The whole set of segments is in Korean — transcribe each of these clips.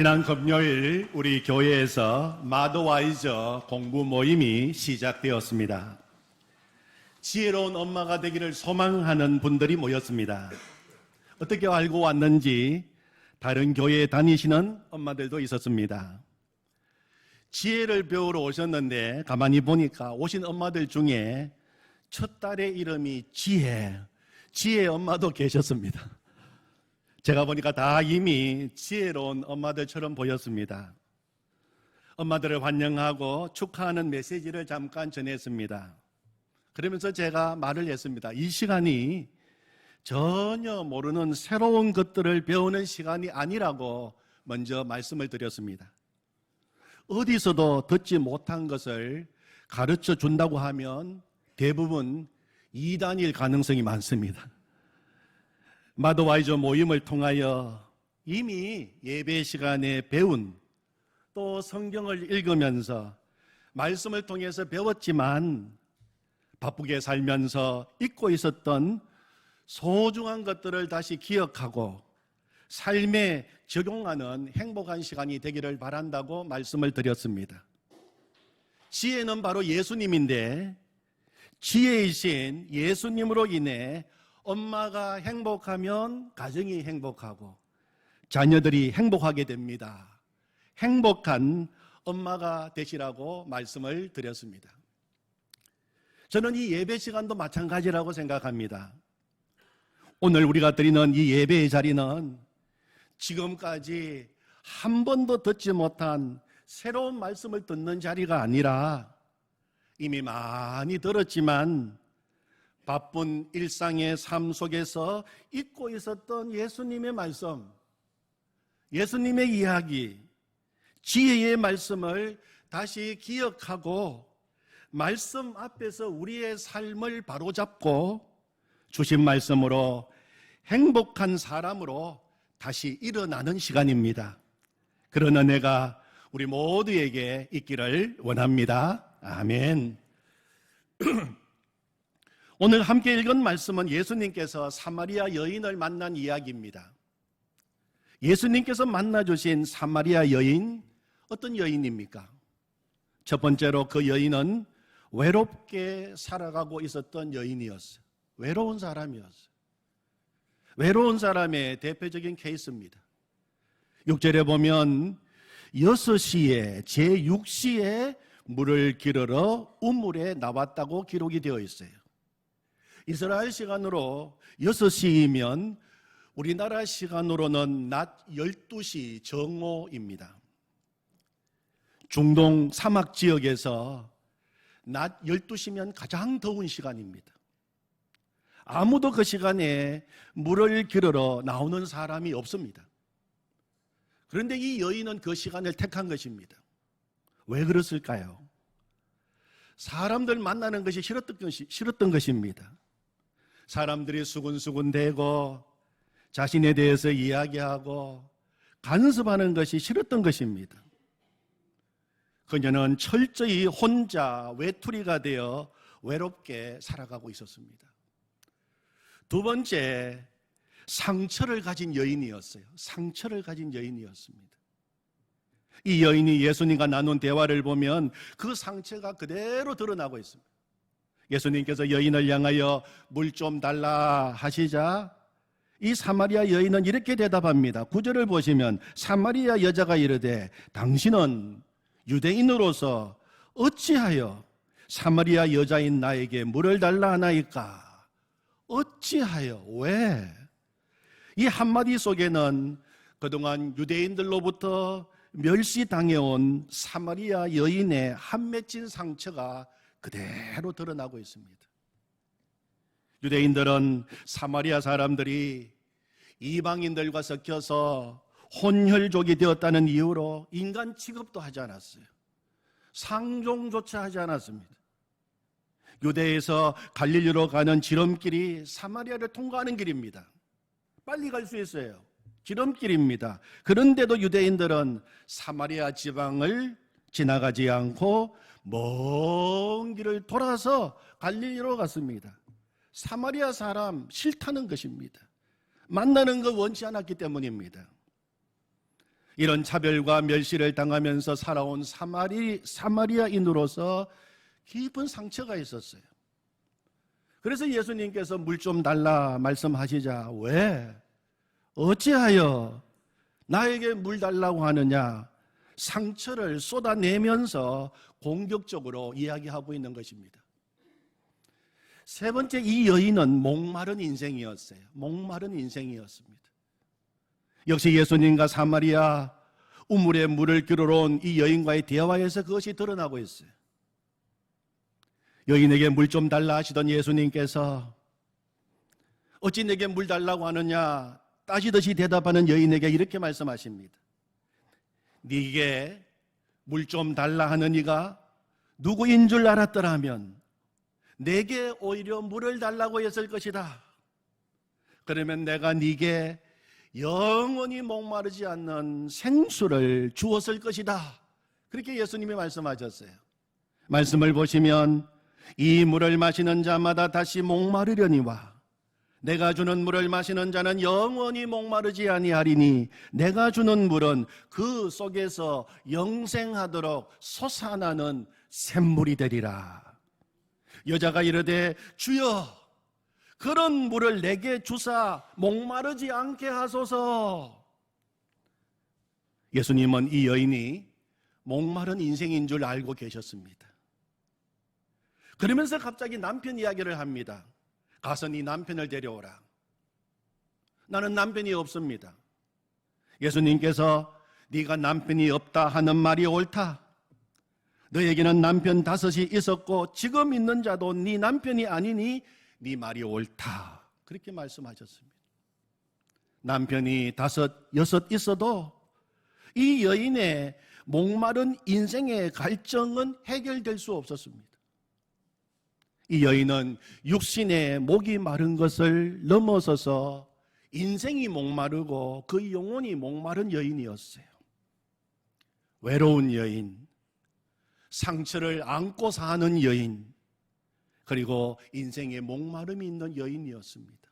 지난 금요일 우리 교회에서 마더와이저 공부 모임이 시작되었습니다. 지혜로운 엄마가 되기를 소망하는 분들이 모였습니다. 어떻게 알고 왔는지 다른 교회에 다니시는 엄마들도 있었습니다. 지혜를 배우러 오셨는데 가만히 보니까 오신 엄마들 중에 첫 딸의 이름이 지혜, 지혜 엄마도 계셨습니다. 제가 보니까 다 이미 지혜로운 엄마들처럼 보였습니다. 엄마들을 환영하고 축하하는 메시지를 잠깐 전했습니다. 그러면서 제가 말을 했습니다. 이 시간이 전혀 모르는 새로운 것들을 배우는 시간이 아니라고 먼저 말씀을 드렸습니다. 어디서도 듣지 못한 것을 가르쳐 준다고 하면 대부분 이단일 가능성이 많습니다. 마더와이저 모임을 통하여 이미 예배 시간에 배운 또 성경을 읽으면서 말씀을 통해서 배웠지만 바쁘게 살면서 잊고 있었던 소중한 것들을 다시 기억하고 삶에 적용하는 행복한 시간이 되기를 바란다고 말씀을 드렸습니다. 지혜는 바로 예수님인데 지혜이신 예수님으로 인해 엄마가 행복하면 가정이 행복하고 자녀들이 행복하게 됩니다. 행복한 엄마가 되시라고 말씀을 드렸습니다. 저는 이 예배 시간도 마찬가지라고 생각합니다. 오늘 우리가 드리는 이 예배의 자리는 지금까지 한 번도 듣지 못한 새로운 말씀을 듣는 자리가 아니라 이미 많이 들었지만 바쁜 일상의 삶 속에서 잊고 있었던 예수님의 말씀, 예수님의 이야기, 지혜의 말씀을 다시 기억하고 말씀 앞에서 우리의 삶을 바로잡고 주신 말씀으로 행복한 사람으로 다시 일어나는 시간입니다. 그런 은혜가 우리 모두에게 있기를 원합니다. 아멘. 오늘 함께 읽은 말씀은 예수님께서 사마리아 여인을 만난 이야기입니다. 예수님께서 만나주신 사마리아 여인, 어떤 여인입니까? 첫 번째로 그 여인은 외롭게 살아가고 있었던 여인이었어요. 외로운 사람이었어요. 외로운 사람의 대표적인 케이스입니다. 6절에 보면 6시에, 제6시에 물을 기르러 우물에 나왔다고 기록이 되어 있어요. 이스라엘 시간으로 6시이면 우리나라 시간으로는 낮 12시 정오입니다. 중동 사막 지역에서 낮 12시면 가장 더운 시간입니다. 아무도 그 시간에 물을 기르러 나오는 사람이 없습니다. 그런데 이 여인은 그 시간을 택한 것입니다. 왜 그랬을까요? 사람들 만나는 것이 싫었던, 것이, 싫었던 것입니다. 사람들이 수군수군 대고 자신에 대해서 이야기하고 간섭하는 것이 싫었던 것입니다. 그녀는 철저히 혼자 외톨이가 되어 외롭게 살아가고 있었습니다. 두 번째, 상처를 가진 여인이었어요. 상처를 가진 여인이었습니다. 이 여인이 예수님과 나눈 대화를 보면 그 상처가 그대로 드러나고 있습니다. 예수님께서 여인을 향하여 물 좀 달라 하시자 이 사마리아 여인은 이렇게 대답합니다. 구절을 보시면 사마리아 여자가 이르되 당신은 유대인으로서 어찌하여 사마리아 여자인 나에게 물을 달라 하나이까? 어찌하여 왜? 이 한마디 속에는 그동안 유대인들로부터 멸시당해온 사마리아 여인의 한 맺힌 상처가 그대로 드러나고 있습니다. 유대인들은 사마리아 사람들이 이방인들과 섞여서 혼혈족이 되었다는 이유로 인간 취급도 하지 않았어요. 상종조차 하지 않았습니다. 유대에서 갈릴리로 가는 지름길이 사마리아를 통과하는 길입니다. 빨리 갈 수 있어요. 지름길입니다. 그런데도 유대인들은 사마리아 지방을 지나가지 않고 먼 길을 돌아서 갈릴리로 갔습니다. 사마리아 사람 싫다는 것입니다. 만나는 거 원치 않았기 때문입니다. 이런 차별과 멸시를 당하면서 살아온 사마리, 사마리아인으로서 깊은 상처가 있었어요. 그래서 예수님께서 물 좀 달라 말씀하시자. 왜? 어찌하여 나에게 물 달라고 하느냐? 상처를 쏟아내면서 공격적으로 이야기하고 있는 것입니다. 세 번째 이 여인은 목마른 인생이었어요. 목마른 인생이었습니다. 역시 예수님과 사마리아 우물에 물을 길어러 온이 여인과의 대화에서 그것이 드러나고 있어요. 여인에게 물 좀 달라 하시던 예수님께서 어찌 내게 물 달라고 하느냐 따지듯이 대답하는 여인에게 이렇게 말씀하십니다. 네게 물 좀 달라 하는 이가 누구인 줄 알았더라면 내게 오히려 물을 달라고 했을 것이다. 그러면 내가 네게 영원히 목마르지 않는 생수를 주었을 것이다. 그렇게 예수님이 말씀하셨어요. 말씀을 보시면 이 물을 마시는 자마다 다시 목마르려니와 내가 주는 물을 마시는 자는 영원히 목마르지 아니하리니 내가 주는 물은 그 속에서 영생하도록 솟아나는 샘물이 되리라. 여자가 이르되 주여 그런 물을 내게 주사 목마르지 않게 하소서. 예수님은 이 여인이 목마른 인생인 줄 알고 계셨습니다. 그러면서 갑자기 남편 이야기를 합니다. 가서 네 남편을 데려오라. 나는 남편이 없습니다. 예수님께서 네가 남편이 없다 하는 말이 옳다. 너에게는 남편 다섯이 있었고 지금 있는 자도 네 남편이 아니니 네 말이 옳다. 그렇게 말씀하셨습니다. 남편이 다섯, 여섯 있어도 이 여인의 목마른 인생의 갈증은 해결될 수 없었습니다. 이 여인은 육신의 목이 마른 것을 넘어서서 인생이 목마르고 그 영혼이 목마른 여인이었어요. 외로운 여인, 상처를 안고 사는 여인, 그리고 인생에 목마름이 있는 여인이었습니다.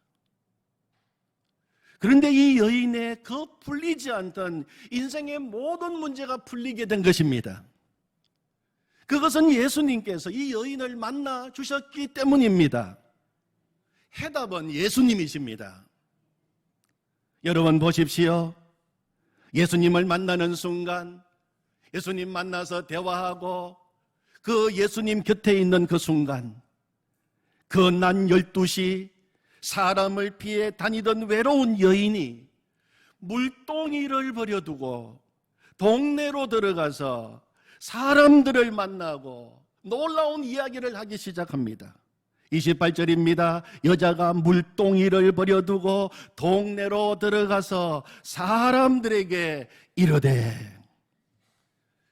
그런데 이 여인의 그 풀리지 않던 인생의 모든 문제가 풀리게 된 것입니다. 그것은 예수님께서 이 여인을 만나 주셨기 때문입니다. 해답은 예수님이십니다. 여러분 보십시오. 예수님을 만나는 순간, 예수님 만나서 대화하고 그 예수님 곁에 있는 그 순간, 그 난 12시 사람을 피해 다니던 외로운 여인이 물동이를 버려두고 동네로 들어가서 사람들을 만나고 놀라운 이야기를 하기 시작합니다. 28절입니다. 여자가 물동이를 버려두고 동네로 들어가서 사람들에게 이르되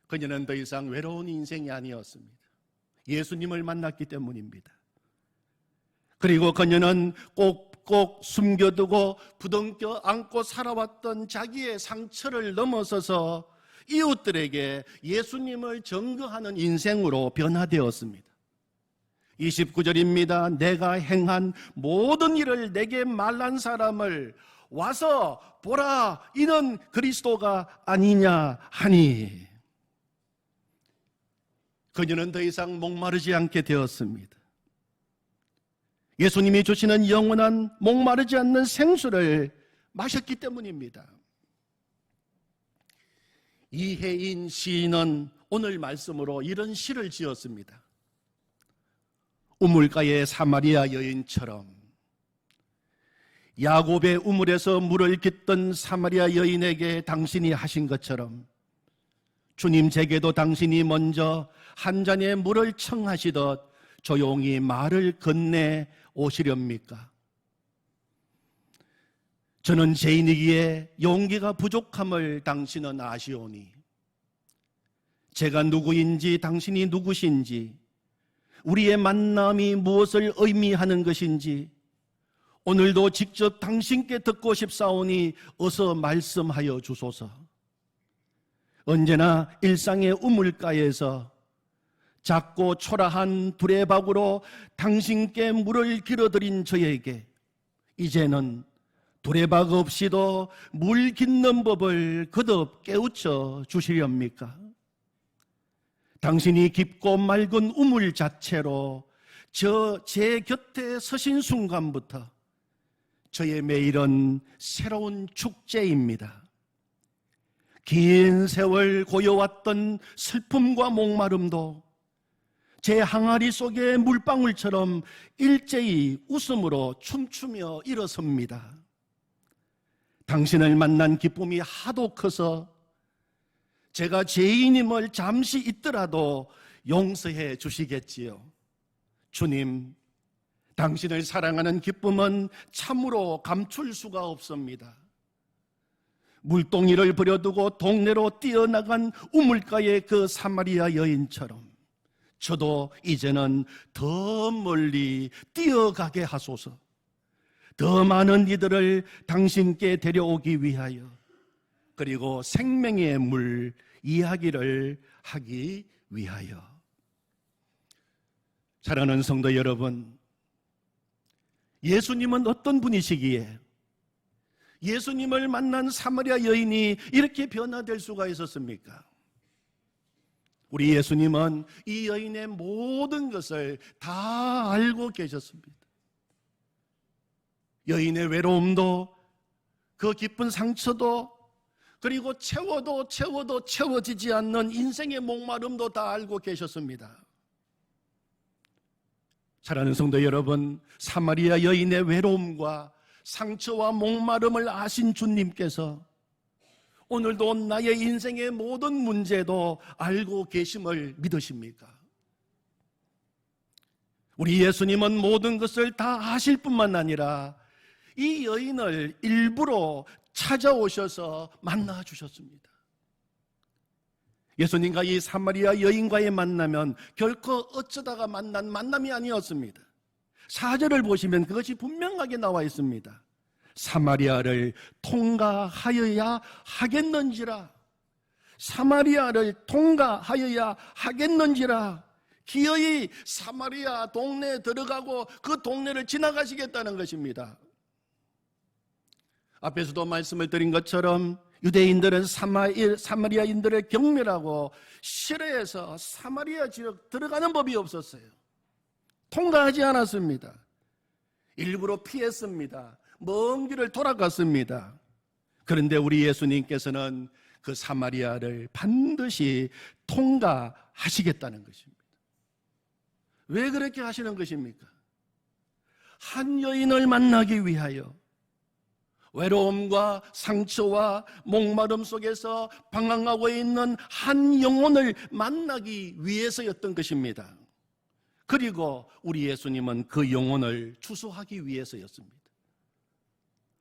그녀는 더 이상 외로운 인생이 아니었습니다. 예수님을 만났기 때문입니다. 그리고 그녀는 꼭꼭 숨겨두고 부둥켜 안고 살아왔던 자기의 상처를 넘어서서 이웃들에게 예수님을 증거하는 인생으로 변화되었습니다. 29절입니다. 내가 행한 모든 일을 내게 말한 사람을 와서 보라, 이는 그리스도가 아니냐 하니. 그녀는 더 이상 목마르지 않게 되었습니다. 예수님이 주시는 영원한 목마르지 않는 생수를 마셨기 때문입니다. 이혜인 시인은 오늘 말씀으로 이런 시를 지었습니다. 우물가의 사마리아 여인처럼 야곱의 우물에서 물을 깃던 사마리아 여인에게 당신이 하신 것처럼 주님 제게도 당신이 먼저 한 잔의 물을 청하시듯 조용히 말을 건네 오시렵니까? 저는 죄인이기에 용기가 부족함을 당신은 아시오니 제가 누구인지 당신이 누구신지 우리의 만남이 무엇을 의미하는 것인지 오늘도 직접 당신께 듣고 싶사오니 어서 말씀하여 주소서. 언제나 일상의 우물가에서 작고 초라한 두레박으로 당신께 물을 길어드린 저에게 이제는 두레박 없이도 물 깃는 법을 거듭 깨우쳐 주시렵니까? 당신이 깊고 맑은 우물 자체로 저 제 곁에 서신 순간부터 저의 매일은 새로운 축제입니다. 긴 세월 고여왔던 슬픔과 목마름도 제 항아리 속의 물방울처럼 일제히 웃음으로 춤추며 일어섭니다. 당신을 만난 기쁨이 하도 커서 제가 죄인임을 잠시 잊더라도 용서해 주시겠지요. 주님, 당신을 사랑하는 기쁨은 참으로 감출 수가 없습니다. 물동이를 버려두고 동네로 뛰어나간 우물가의 그 사마리아 여인처럼 저도 이제는 더 멀리 뛰어가게 하소서. 더 많은 이들을 당신께 데려오기 위하여 그리고 생명의 물 이야기를 하기 위하여 사랑하는 성도 여러분 예수님은 어떤 분이시기에 예수님을 만난 사마리아 여인이 이렇게 변화될 수가 있었습니까? 우리 예수님은 이 여인의 모든 것을 다 알고 계셨습니다. 여인의 외로움도 그 깊은 상처도 그리고 채워도 채워도 채워지지 않는 인생의 목마름도 다 알고 계셨습니다. 사랑하는 성도 여러분, 사마리아 여인의 외로움과 상처와 목마름을 아신 주님께서 오늘도 나의 인생의 모든 문제도 알고 계심을 믿으십니까? 우리 예수님은 모든 것을 다 아실 뿐만 아니라 이 여인을 일부러 찾아오셔서 만나 주셨습니다. 예수님과 이 사마리아 여인과의 만나면 결코 어쩌다가 만난 만남이 아니었습니다. 사절을 보시면 그것이 분명하게 나와 있습니다. 사마리아를 통과하여야 하겠는지라. 사마리아를 통과하여야 하겠는지라. 기어이 사마리아 동네에 들어가고 그 동네를 지나가시겠다는 것입니다. 앞에서도 말씀을 드린 것처럼 유대인들은 사마리, 사마리아인들을 경멸하고 싫어해서 사마리아 지역 들어가는 법이 없었어요. 통과하지 않았습니다. 일부러 피했습니다. 먼 길을 돌아갔습니다. 그런데 우리 예수님께서는 그 사마리아를 반드시 통과하시겠다는 것입니다. 왜 그렇게 하시는 것입니까? 한 여인을 만나기 위하여 외로움과 상처와 목마름 속에서 방황하고 있는 한 영혼을 만나기 위해서였던 것입니다. 그리고 우리 예수님은 그 영혼을 추수하기 위해서였습니다.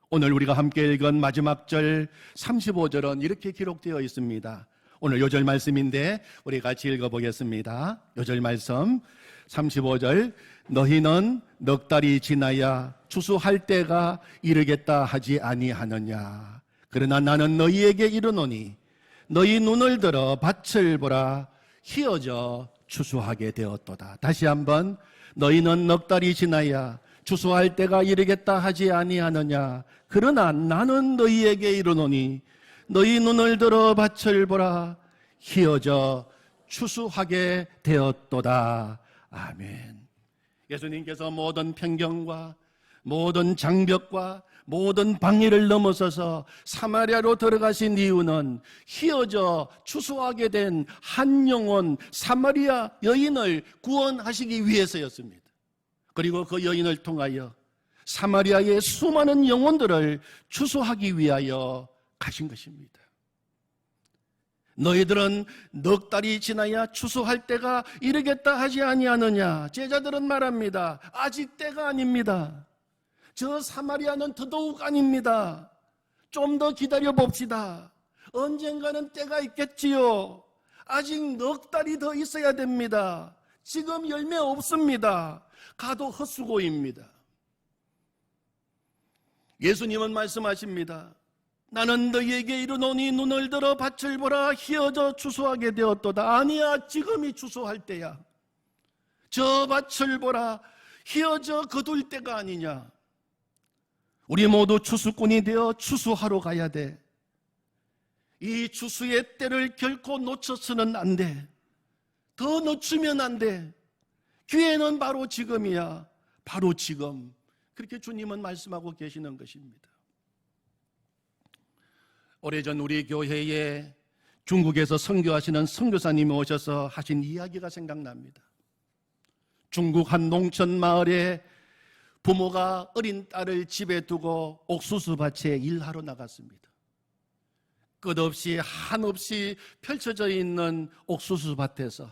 오늘 우리가 함께 읽은 마지막 절 35절은 이렇게 기록되어 있습니다. 오늘 요절 말씀인데 우리 같이 읽어보겠습니다. 요절 말씀 35절 너희는 넉 달이 지나야 추수할 때가 이르겠다 하지 아니하느냐? 그러나 나는 너희에게 이르노니 너희 눈을 들어 밭을 보라 희어져 추수하게 되었도다. 다시 한번 너희는 넉 달이 지나야 추수할 때가 이르겠다 하지 아니하느냐? 그러나 나는 너희에게 이르노니 너희 눈을 들어 밭을 보라 희어져 추수하게 되었도다. 아멘. 예수님께서 모든 편견과 모든 장벽과 모든 방해를 넘어서서 사마리아로 들어가신 이유는 희어져 추수하게 된 한 영혼 사마리아 여인을 구원하시기 위해서였습니다. 그리고 그 여인을 통하여 사마리아의 수많은 영혼들을 추수하기 위하여 가신 것입니다. 너희들은 넉 달이 지나야 추수할 때가 이르겠다 하지 아니하느냐? 제자들은 말합니다. 아직 때가 아닙니다. 저 사마리아는 더더욱 아닙니다. 좀 더 기다려 봅시다. 언젠가는 때가 있겠지요. 아직 넉 달이 더 있어야 됩니다. 지금 열매 없습니다. 가도 헛수고입니다. 예수님은 말씀하십니다. 나는 너희에게 이르노니 눈을 들어 밭을 보라 희어져 추수하게 되었도다. 아니야 지금이 추수할 때야. 저 밭을 보라 희어져 거둘 때가 아니냐. 우리 모두 추수꾼이 되어 추수하러 가야 돼. 이 추수의 때를 결코 놓쳐서는 안 돼. 더 늦추면 안 돼. 기회는 바로 지금이야. 바로 지금. 그렇게 주님은 말씀하고 계시는 것입니다. 오래전 우리 교회에 중국에서 선교하시는 선교사님이 오셔서 하신 이야기가 생각납니다. 중국 한 농촌 마을에 부모가 어린 딸을 집에 두고 옥수수 밭에 일하러 나갔습니다. 끝없이 한없이 펼쳐져 있는 옥수수 밭에서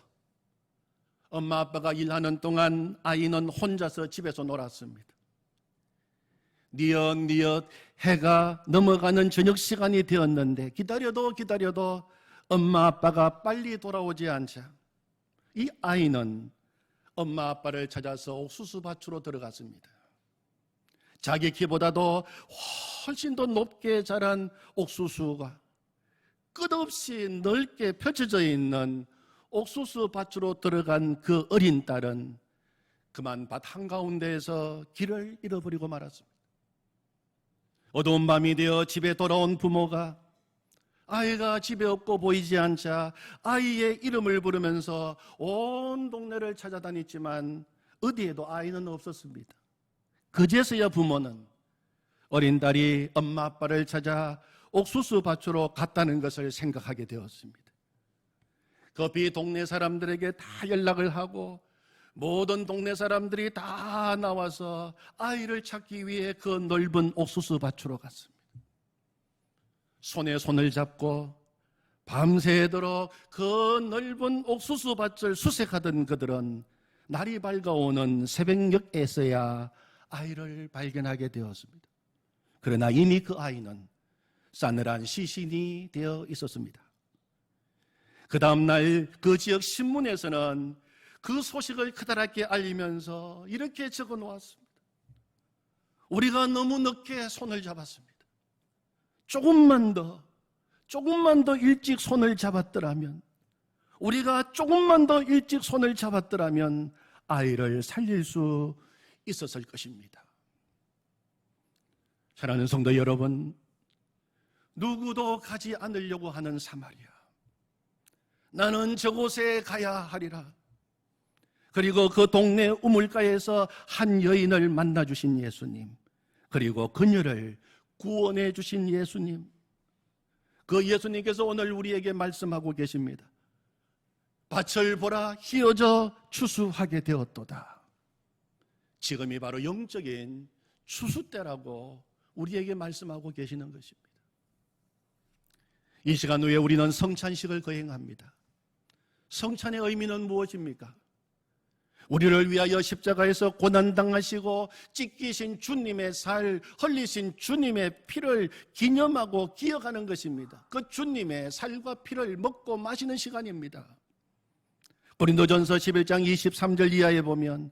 엄마 아빠가 일하는 동안 아이는 혼자서 집에서 놀았습니다. 니엇니엇 해가 넘어가는 저녁 시간이 되었는데 기다려도 기다려도 엄마 아빠가 빨리 돌아오지 않자 이 아이는 엄마 아빠를 찾아서 옥수수 밭으로 들어갔습니다. 자기 키보다도 훨씬 더 높게 자란 옥수수가 끝없이 넓게 펼쳐져 있는 옥수수 밭으로 들어간 그 어린 딸은 그만 밭 한가운데에서 길을 잃어버리고 말았습니다. 어두운 밤이 되어 집에 돌아온 부모가 아이가 집에 없고 보이지 않자 아이의 이름을 부르면서 온 동네를 찾아다녔지만 어디에도 아이는 없었습니다. 그제서야 부모는 어린 딸이 엄마 아빠를 찾아 옥수수 밭으로 갔다는 것을 생각하게 되었습니다. 급히 동네 사람들에게 다 연락을 하고 모든 동네 사람들이 다 나와서 아이를 찾기 위해 그 넓은 옥수수 밭으로 갔습니다. 손에 손을 잡고 밤새도록 그 넓은 옥수수 밭을 수색하던 그들은 날이 밝아오는 새벽녘에서야 아이를 발견하게 되었습니다. 그러나 이미 그 아이는 싸늘한 시신이 되어 있었습니다. 그 다음날 그 지역 신문에서는 그 소식을 크다랗게 알리면서 이렇게 적어 놓았습니다. 우리가 너무 늦게 손을 잡았습니다. 조금만 더, 조금만 더 일찍 손을 잡았더라면, 우리가 조금만 더 일찍 손을 잡았더라면 아이를 살릴 수 있었을 것입니다. 사랑하는 성도 여러분, 누구도 가지 않으려고 하는 사마리아. 나는 저곳에 가야 하리라. 그리고 그 동네 우물가에서 한 여인을 만나 주신 예수님. 그리고 그녀를 구원해 주신 예수님. 그 예수님께서 오늘 우리에게 말씀하고 계십니다. 밭을 보라 휘어져 추수하게 되었도다. 지금이 바로 영적인 추수 때라고 우리에게 말씀하고 계시는 것입니다. 이 시간 후에 우리는 성찬식을 거행합니다. 성찬의 의미는 무엇입니까? 우리를 위하여 십자가에서 고난당하시고 찢기신 주님의 살, 흘리신 주님의 피를 기념하고 기억하는 것입니다. 그 주님의 살과 피를 먹고 마시는 시간입니다. 고린도전서 11장 23절 이하에 보면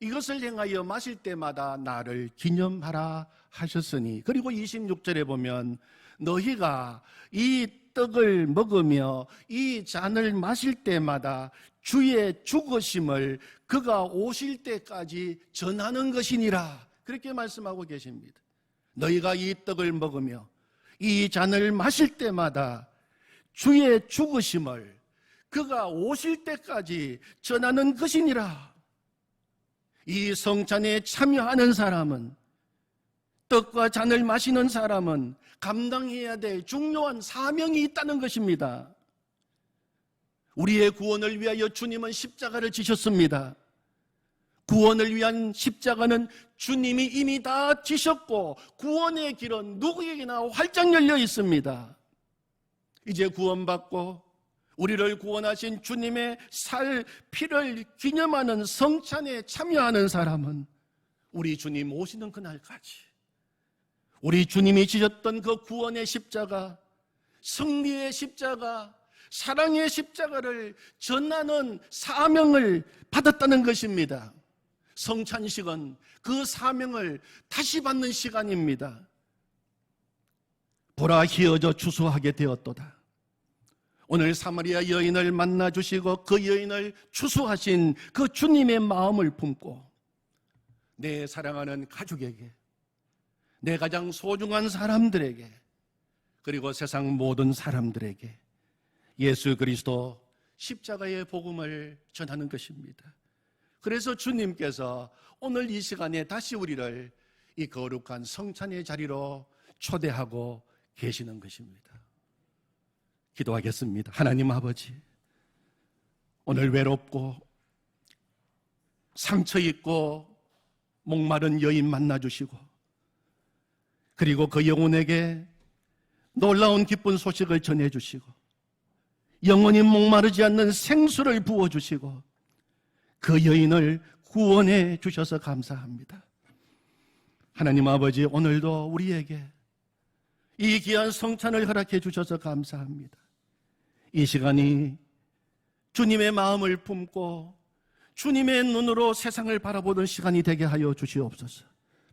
이것을 행하여 마실 때마다 나를 기념하라 하셨으니 그리고 26절에 보면 너희가 이 떡을 먹으며 이 잔을 마실 때마다 주의 죽으심을 그가 오실 때까지 전하는 것이니라 그렇게 말씀하고 계십니다. 너희가 이 떡을 먹으며 이 잔을 마실 때마다 주의 죽으심을 그가 오실 때까지 전하는 것이니라. 이 성찬에 참여하는 사람은 떡과 잔을 마시는 사람은 감당해야 될 중요한 사명이 있다는 것입니다. 우리의 구원을 위하여 주님은 십자가를 지셨습니다. 구원을 위한 십자가는 주님이 이미 다 지셨고 구원의 길은 누구에게나 활짝 열려 있습니다. 이제 구원받고 우리를 구원하신 주님의 살, 피를 기념하는 성찬에 참여하는 사람은 우리 주님 오시는 그날까지 우리 주님이 지셨던 그 구원의 십자가, 승리의 십자가, 사랑의 십자가를 전하는 사명을 받았다는 것입니다. 성찬식은 그 사명을 다시 받는 시간입니다. 보라 희어져 추수하게 되었도다. 오늘 사마리아 여인을 만나 주시고 그 여인을 추수하신 그 주님의 마음을 품고 내 사랑하는 가족에게 내 가장 소중한 사람들에게 그리고 세상 모든 사람들에게 예수 그리스도 십자가의 복음을 전하는 것입니다. 그래서 주님께서 오늘 이 시간에 다시 우리를 이 거룩한 성찬의 자리로 초대하고 계시는 것입니다. 기도하겠습니다. 하나님 아버지, 오늘 외롭고 상처 있고 목마른 여인 만나 주시고 그리고 그 영혼에게 놀라운 기쁜 소식을 전해 주시고 영원히 목마르지 않는 생수를 부어 주시고 그 여인을 구원해 주셔서 감사합니다. 하나님 아버지 오늘도 우리에게 이 귀한 성찬을 허락해 주셔서 감사합니다. 이 시간이 주님의 마음을 품고 주님의 눈으로 세상을 바라보는 시간이 되게 하여 주시옵소서.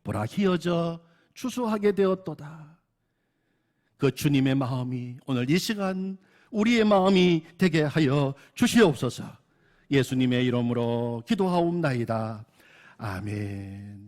보라 희어져 추수하게 되었도다. 그 주님의 마음이 오늘 이 시간 우리의 마음이 되게 하여 주시옵소서. 예수님의 이름으로 기도하옵나이다. 아멘.